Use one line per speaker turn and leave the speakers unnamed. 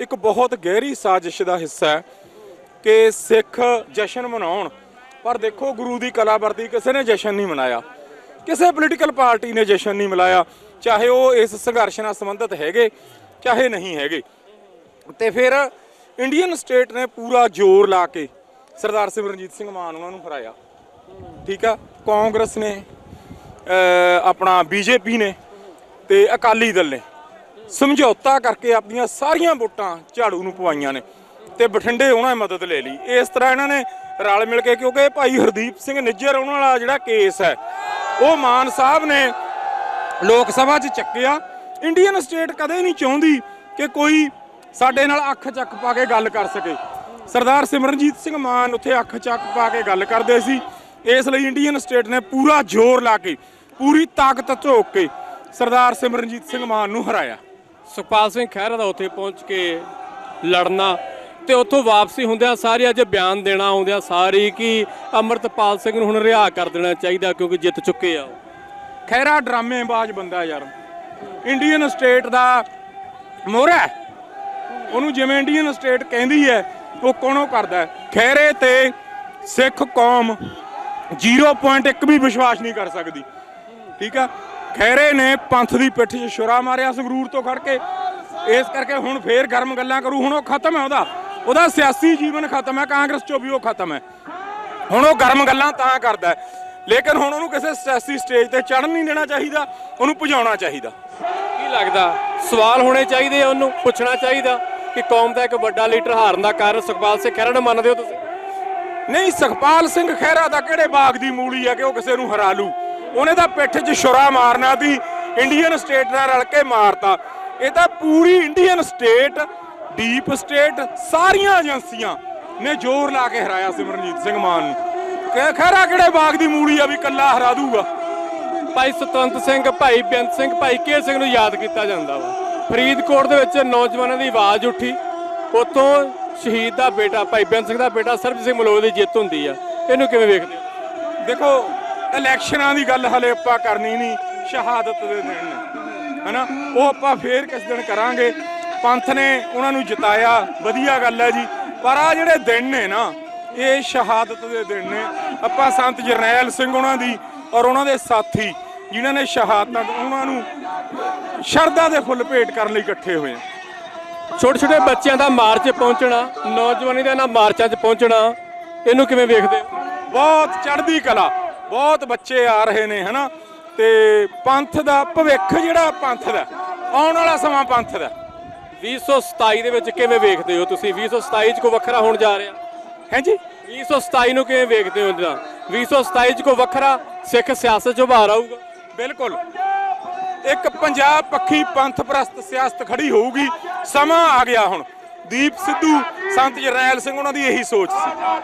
ਇੱਕ ਬਹੁਤ ਗਹਿਰੀ ਸਾਜ਼ਿਸ਼ ਦਾ ਹਿੱਸਾ ਹੈ ਕਿ ਸਿੱਖ ਜਸ਼ਨ ਮਨਾਉਣ, ਪਰ ਦੇਖੋ ਗੁਰੂ ਦੀ ਕਲਾ ਵਰਤੀ ਕਿਸੇ ਨੇ ਜਸ਼ਨ ਨਹੀਂ ਮਨਾਇਆ। ਕਿਸੇ ਪੋਲੀਟੀਕਲ ਪਾਰਟੀ ਨੇ ਜਸ਼ਨ ਨਹੀਂ ਮਨਾਇਆ ਚਾਹੇ ਉਹ ਇਸ ਸੰਘਰਸ਼ ਨਾਲ ਸੰਬੰਧਿਤ ਹੈਗੇ, ਚਾਹੇ ਨਹੀਂ ਹੈਗੇ। ਤੇ ਫਿਰ ਇੰਡੀਅਨ ਸਟੇਟ ਨੇ ਪੂਰਾ ਜ਼ੋਰ ਲਾ ਕੇ ਸਰਦਾਰ ਸਿਮਰਨਜੀਤ ਸਿੰਘ ਮਾਨ ਉਹਨਾਂ ਨੂੰ ਹਰਾਇਆ। ਠੀਕ ਆ? ਕਾਂਗਰਸ ਨੇ, ਅਹ ਆਪਣਾ ਬੀਜੇਪੀ ਨੇ ਤੇ ਅਕਾਲੀ ਦਲ ਨੇ। ਸਮਝੌਤਾ ਕਰਕੇ ਆਪਣੀਆਂ ਸਾਰੀਆਂ ਵੋਟਾਂ ਝਾੜੂ ਨੂੰ ਪਵਾਈਆਂ ਨੇ ਤੇ ਬਠਿੰਡੇ ਉਹਨਾਂ ਨੇ ਮਦਦ ਲੈ ਲਈ। ਇਸ ਤਰ੍ਹਾਂ ਇਹਨਾਂ ਨੇ ਰਲ ਮਿਲ ਕੇ ਕਿਉਂਕਿ ਭਾਈ ਹਰਦੀਪ ਸਿੰਘ ਨਿੱਜਰ, ਉਹਨਾਂ ਵਾਲਾ ਜਿਹੜਾ ਕੇਸ ਹੈ, ਉਹ ਮਾਨ ਸਾਹਿਬ ਨੇ ਲੋਕ ਸਭਾ 'ਚ ਚੱਕਿਆ। ਇੰਡੀਅਨ ਸਟੇਟ ਕਦੇ ਨਹੀਂ ਚਾਹੁੰਦੀ ਕਿ ਕੋਈ ਸਾਡੇ ਨਾਲ ਅੱਖ ਚੱਕ ਪਾ ਕੇ ਗੱਲ ਕਰ ਸਕੇ। ਸਰਦਾਰ ਸਿਮਰਨਜੀਤ ਸਿੰਘ ਮਾਨ ਉੱਥੇ ਅੱਖ ਚੱਕ ਪਾ ਕੇ ਗੱਲ ਕਰਦੇ ਸੀ। ਇਸ ਲਈ ਇੰਡੀਅਨ ਸਟੇਟ ਨੇ ਪੂਰਾ ਜ਼ੋਰ ਲਾ ਕੇ, ਪੂਰੀ ਤਾਕਤ ਝੋਕ ਕੇ ਸਰਦਾਰ ਸਿਮਰਨਜੀਤ ਸਿੰਘ ਮਾਨ ਨੂੰ ਹਰਾਇਆ।
ਸੁਖਪਾਲ ਸਿੰਘ ਖਹਿਰਾ ਦਾ ਉੱਥੇ ਪਹੁੰਚ ਕੇ ਲੜਨਾ ਤੇ ਉੱਥੋਂ ਵਾਪਸੀ ਹੁੰਦਿਆਂ ਸਾਰੇ ਅੱਜ ਬਿਆਨ ਦੇਣਾ ਆਉਂਦਿਆਂ ਸਾਰੇ ਕਿ ਅਮਰਤਪਾਲ ਸਿੰਘ ਨੂੰ ਹੁਣ ਰਿਹਾ ਕਰ ਦੇਣਾ ਚਾਹੀਦਾ ਕਿਉਂਕਿ ਜਿੱਤ ਚੁੱਕੇ ਆ ਉਹ।
ਖੈਰਾ ਡਰਾਮੇਬਾਜ਼ ਬੰਦਾ ਯਾਰ ਇੰਡੀਅਨ ਸਟੇਟ ਦਾ ਮੋਹਰਾ ਉਹਨੂੰ ਜਿਵੇਂ ਇੰਡੀਅਨ ਸਟੇਟ ਕਹਿੰਦੀ ਹੈ, ਉਹ ਕੋਣੋਂ ਕਰਦਾ ਹੈ। ਖੈਰੇ ਤੇ ਸਿੱਖ ਕੌਮ 0.1 ਵੀ ਵਿਸ਼ਵਾਸ ਨਹੀਂ ਕਰ ਸਕਦੀ ਠੀਕ ਆ ਖੈਰੇ ਨੇ ਪੰਥ ਦੀ ਪਿੱਠ 'ਚ ਛੁਰਾ ਮਾਰਿਆ ਸੰਗਰੂਰ ਤੋਂ ਖੜ ਕੇ। ਇਸ ਕਰਕੇ ਹੁਣ ਫੇਰ ਗਰਮ ਗੱਲਾਂ ਕਰੂ ਹੁਣ ਉਹ ਖਤਮ ਹੈ ਉਹਦਾ। ਉਹਦਾ ਸਿਆਸੀ ਜੀਵਨ ਖਤਮ ਹੈ ਕਾਂਗਰਸ 'ਚੋਂ ਵੀ ਉਹ ਖਤਮ ਹੈ। ਹੁਣ ਉਹ ਗਰਮ ਗੱਲਾਂ ਤਾਂ ਕਰਦਾ ਹੈ। ਲੇਕਿਨ ਹੁਣ ਉਹਨੂੰ ਕਿਸੇ ਸਿਆਸੀ ਸਟੇਜ ਤੇ ਚੜ੍ਹਨ ਨਹੀਂ ਦੇਣਾ ਚਾਹੀਦਾ ਉਹਨੂੰ ਭਜਾਉਣਾ ਚਾਹੀਦਾ।
ਕੀ ਲੱਗਦਾ? ਸਵਾਲ ਹੋਣੇ ਚਾਹੀਦੇ ਆ ਉਹਨੂੰ ਪੁੱਛਣਾ ਚਾਹੀਦਾ ਕਿ ਕੌਮ ਦਾ ਇੱਕ ਵੱਡਾ ਲੀਡਰ ਹਾਰਨ ਦਾ ਕਾਰਨ ਸੁਖਪਾਲ ਸਿੰਘ ਖਹਿਰਾ ਨੂੰ ਮੰਨਦੇ ਹੋ ਤੁਸੀਂ?
ਨਹੀਂ ਸੁਖਪਾਲ ਸਿੰਘ ਖਹਿਰਾ ਦਾ ਕਿਹੜੇ ਬਾਗ ਦੀ ਮੂਲੀ ਆ ਕਿ ਉਹ ਕਿਸੇ ਨੂੰ ਹਰਾ ਲੂ? ਉਹਨੇ ਤਾਂ ਪਿੱਠ 'ਚ ਛੁਰਾ ਮਾਰਨਾ ਸੀ ਇੰਡੀਅਨ ਸਟੇਟ ਨਾਲ ਰਲ ਕੇ ਮਾਰਤਾ। ਇਹ ਤਾਂ ਪੂਰੀ ਇੰਡੀਅਨ ਸਟੇਟ ਡੀਪ ਸਟੇਟ ਸਾਰੀਆਂ ਏਜੰਸੀਆਂ ਨੇ ਜ਼ੋਰ ਲਾ ਕੇ ਹਰਾਇਆ ਸਿਮਰਨਜੀਤ ਸਿੰਘ ਮਾਨ ਨੂੰ। ਕਿ ਖਹਿਰਾ ਕਿਹੜੇ ਬਾਗ ਦੀ ਮੂਲੀ ਆ ਵੀ ਕੱਲਾ ਹਰਾ ਦੂਗਾ?
ਭਾਈ ਸਤਵੰਤ ਸਿੰਘ ਭਾਈ ਬੇਅੰਤ ਸਿੰਘ ਭਾਈ ਕੇ ਸਿੰਘ ਨੂੰ ਯਾਦ ਕੀਤਾ ਜਾਂਦਾ ਵਾ। ਫਰੀਦਕੋਟ ਦੇ ਵਿੱਚ ਨੌਜਵਾਨਾਂ ਦੀ ਆਵਾਜ਼ ਉੱਠੀ। ਉੱਥੋਂ ਸ਼ਹੀਦ ਦਾ ਬੇਟਾ ਭਾਈ ਬੇਅੰਤ ਸਿੰਘ ਦਾ ਬੇਟਾ ਸਰਬਜੀਤ ਸਿੰਘ ਮਲੋਹ ਦੀ ਜਿੱਤ ਹੁੰਦੀ ਆ। ਇਹਨੂੰ ਕਿਵੇਂ ਵੇਖਦੇ ਹੋ?
ਦੇਖੋ ਇਲੈਕਸ਼ਨਾਂ ਦੀ ਗੱਲ ਹਲੇ ਆਪਾਂ ਕਰਨੀ ਨਹੀਂ ਸ਼ਹਾਦਤ ਦੇ ਦਿਨ ਨੇ। ਹਨਾ? ਉਹ ਆਪਾਂ ਫੇਰ ਕਿਸ ਦਿਨ ਕਰਾਂਗੇ। ਪੰਥ ਨੇ ਉਹਨਾਂ ਨੂੰ ਜਿਤਾਇਆ ਵਧੀਆ ਗੱਲ ਹੈ ਜੀ। ਪਰ ਆ ਜਿਹੜੇ ਦਿਨ ਨੇ ਨਾ ਇਹ ਸ਼ਹਾਦਤ ਦੇ ਦਿਨ ਨੇ। ਆਪਾਂ ਸੰਤ ਜਰਨੈਲ ਸਿੰਘ ਉਹਨਾਂ ਦੀ ਔਰ ਉਹਨਾਂ ਦੇ ਸਾਥੀ ਜਿਨ੍ਹਾਂ ਨੇ ਸ਼ਹਾਦਤਾਂ ਉਹਨਾਂ ਨੂੰ ਸ਼ਰਧਾ ਦੇ ਫੁੱਲ ਭੇਟ ਕਰਨ ਲਈ ਇਕੱਠੇ ਹੋਏ ਆ।
ਛੋਟੇ ਛੋਟੇ ਬੱਚਿਆਂ ਦਾ ਮਾਰਚ ਪਹੁੰਚਣਾ ਨੌਜਵਾਨੀ ਦਾ ਇਹਨਾਂ ਮਾਰਚਾਂ 'ਚ ਪਹੁੰਚਣਾ ਇਹਨੂੰ ਕਿਵੇਂ ਵੇਖਦੇ ਹੋ?
ਬਹੁਤ ਚੜ੍ਹਦੀ ਕਲਾ। ਬਹੁਤ ਬੱਚੇ ਆ ਰਹੇ ਨੇ ਹਨਾ? ਤੇ ਪੰਥ ਦਾ ਭਵਿੱਖ ਜਿਹੜਾ ਪੰਥ ਦਾ ਆਉਣ ਵਾਲਾ ਸਮਾਂ ਪੰਥ ਦਾ।
2027 ਦੇ ਵਿੱਚ ਕਿਵੇਂ ਵੇਖਦੇ ਹੋ ਤੁਸੀਂ? 2027 'ਚ ਕੋਈ ਵੱਖਰਾ ਹੋਣ ਜਾ ਰਿਹਾ?
ਹੈ ਜੀ?
2027 ਨੂੰ ਕਿਵੇਂ ਵੇਖਦੇ ਹੋ ਜਾਂ 2027 'ਚ ਕੋਈ ਵੱਖਰਾ ਸਿੱਖ ਸਿਆਸਤ 'ਚ ਉਭਾਰ ਆਊਗਾ?
ਬਿਲਕੁਲ। ਇੱਕ ਪੰਜਾਬ ਪੱਖੀ ਪੰਥ ਪ੍ਰਸਤ ਸਿਆਸਤ ਖੜੀ ਹੋਊਗੀ। ਸਮਾਂ ਆ ਗਿਆ ਹੁਣ। ਦੀਪ ਸਿੱਧੂ ਸੰਤ ਜਰਨੈਲ ਸਿੰਘ ਉਹਨਾਂ ਦੀ ਇਹੀ ਸੋਚ ਸੀ।